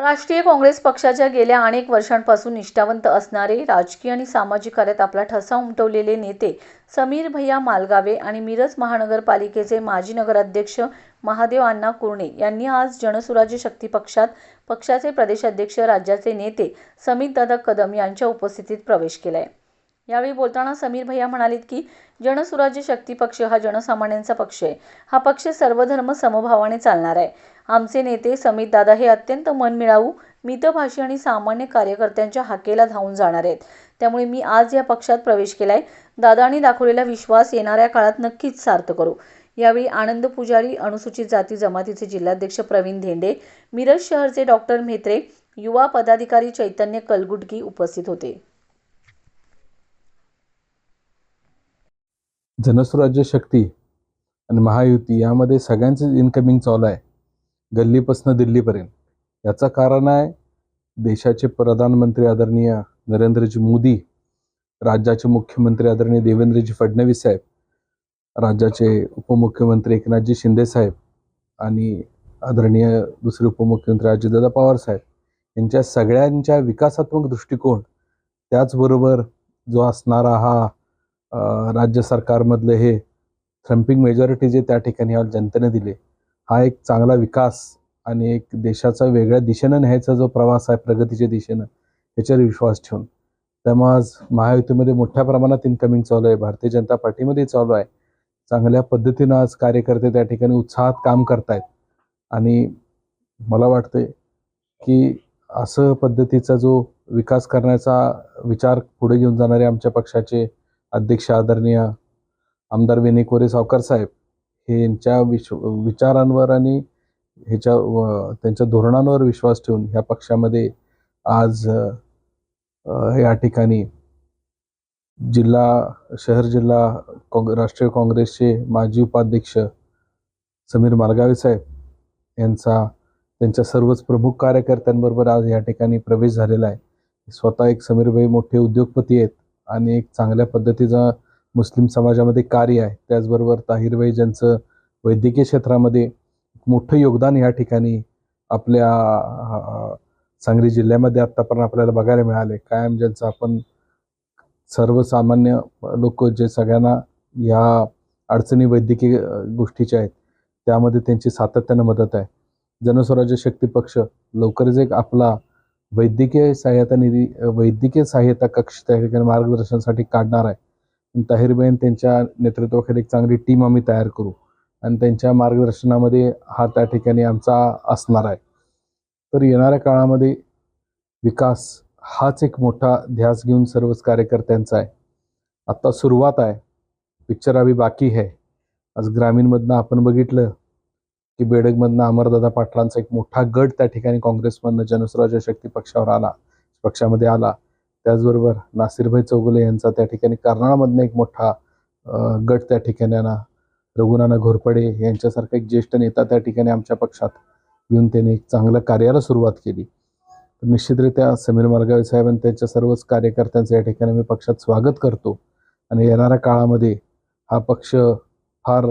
राष्ट्रीय काँग्रेस पक्षाच्या गेल्या अनेक वर्षांपासून निष्ठावंत असणारे राजकीय आणि सामाजिक कार्यात आपला ठसा उमटवलेले नेते समीर भैया मालगावे आणि मिरज महानगरपालिकेचे माजी नगराध्यक्ष महादेव अण्णा कुर्णे यांनी आज जनसुराज्य शक्ती पक्षात पक्षाचे प्रदेशाध्यक्ष राज्याचे नेते समितदादा कदम यांच्या उपस्थितीत प्रवेश केलाय. यावेळी बोलताना समीर भैया म्हणालेत की जनसुराज्य शक्ती पक्ष हा जनसामान्यांचा पक्ष आहे. हा पक्ष सर्वधर्म समभावाने चालणार आहे. आमचे नेते समित दादा हे अत्यंत मनमिळावू मितभाषी आणि सामान्य कार्यकर्त्यांच्या हाकेला धावून जाणार आहेत. त्यामुळे मी आज या पक्षात प्रवेश केलाय. दादांनी दाखवलेला विश्वास येणाऱ्या काळात नक्कीच सार्थ करू. यावेळी आनंद पुजारी अनुसूचित जाती जमातीचे जिल्हाध्यक्ष प्रवीण धेंडे मिरज शहरचे डॉक्टर म्हेत्रे युवा पदाधिकारी चैतन्य कलगुटगी उपस्थित होते. जनस्वराज्य शक्ती आणि महायुती यामध्ये सगळ्यांचंच इनकमिंग चालू आहे. गल्लीपासनं दिल्लीपर्यंत. याचं कारण आहे देशाचे प्रधानमंत्री आदरणीय नरेंद्रजी मोदी राज्याचे मुख्यमंत्री आदरणीय देवेंद्रजी फडणवीस साहेब राज्याचे उपमुख्यमंत्री एकनाथजी शिंदे साहेब आणि आदरणीय दुसरे उपमुख्यमंत्री अजितदादा पवार साहेब यांच्या सगळ्यांच्या विकासात्मक दृष्टिकोन त्याचबरोबर जो असणारा हा राज्य सरकारमधले हे थ्रम्पिंग मेजॉरिटी जे त्या ठिकाणी जनतेने दिले हा एक चांगला विकास आणि एक देशाचा वेगळ्या दिशेनं न्यायचा जो प्रवास आहे प्रगतीच्या दिशेनं त्याच्यावर विश्वास ठेवून. त्यामुळे आज महायुतीमध्ये मोठ्या प्रमाणात इन्कमिंग चालू आहे. भारतीय जनता पार्टीमध्ये चालू आहे. चांगल्या पद्धतीनं आज कार्यकर्ते त्या ठिकाणी उत्साहात काम करतायत. आणि मला वाटतंय की असं पद्धतीचा जो विकास करण्याचा विचार पुढे घेऊन जाणारे आमच्या पक्षाचे अध्यक्ष आदरणीय आमदार विनय कोरे सावकार साहेब हे यांच्या विश्व विचारांवर आणि ह्याच्या व- त्यांच्या धोरणांवर विश्वास ठेवून ह्या पक्षामध्ये आज या ठिकाणी जिल्हा शहर जिल्हा काँग राष्ट्रीय काँग्रेसचे माजी उपाध्यक्ष समीर मालगावे साहेब यांचा त्यांच्या सर्वच प्रमुख कार्यकर्त्यांबरोबर आज या ठिकाणी प्रवेश झालेला आहे. स्वतः एक समीरभाई मोठे उद्योगपती आहेत आणि एक चांगल्या पद्धतीचा मुस्लिम समाजामध्ये कार्य आहे. त्याचबरोबर ताहिरबाई ज्यांचं वैद्यकीय क्षेत्रामध्ये मोठं योगदान या ठिकाणी आपल्या सांगली जिल्ह्यामध्ये आत्तापर्यंत आपल्याला बघायला मिळाले कायम ज्यांचं आपण सर्वसामान्य लोक जे सगळ्यांना या अडचणी वैद्यकीय गोष्टीच्या आहेत त्यामध्ये त्यांची सातत्यानं मदत आहे. जनस्वराज्य शक्ती पक्ष लवकरच एक आपला वैद्यकीय सहाय्यता निधी वैद्यकीय सहाय्यता कक्ष त्या ठिकाणी मार्गदर्शनासाठी काढणार आहे. ताहिरबेन त्यांच्या नेतृत्वाखाली एक चांगली टीम आम्ही तयार करू. आणि त्यांच्या मार्गदर्शनामध्ये हा त्या ठिकाणी आमचा असणार आहे. तर येणाऱ्या काळामध्ये विकास हाच एक मोठा ध्यास घेऊन सर्वच कार्यकर्त्यांचा आहे. आत्ता सुरुवात आहे. पिक्चर आम्ही बाकी आहे आज ग्रामीणमधनं आपण बघितलं की बेडगमधनं अमरदादा पाटलांचा एक मोठा गट त्या ठिकाणी काँग्रेसमधनं जनस्वराज्य शक्ती पक्षावर आला पक्षामध्ये आला. त्याचबरोबर नासिरभाई चौगुले यांचा त्या ठिकाणी कर्नाळमधनं एक मोठा गट त्या ठिकाणी आणा. रघुनाना घोरपडे यांच्यासारखा एक ज्येष्ठ नेता त्या ठिकाणी आमच्या पक्षात येऊन त्यांनी एक चांगल्या कार्याला सुरुवात केली. तर निश्चितरित्या समीर मालगावे साहेब आणि त्यांच्या सर्वच कार्यकर्त्यांचं या ठिकाणी मी पक्षात स्वागत करतो. आणि येणाऱ्या काळामध्ये हा पक्ष फार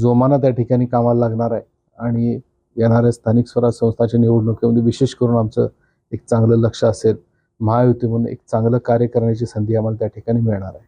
जोमानं त्या ठिकाणी कामाला लागणार आहे. आणि येणाऱ्या स्थानिक स्वराज संस्थाच्या निवडणुकीमध्ये विशेष करून आमचं एक चांगलं लक्ष असेल. महायुतीमधून म्हणून एक चांगलं कार्य करण्याची संधी आम्हाला त्या ठिकाणी मिळणार आहे.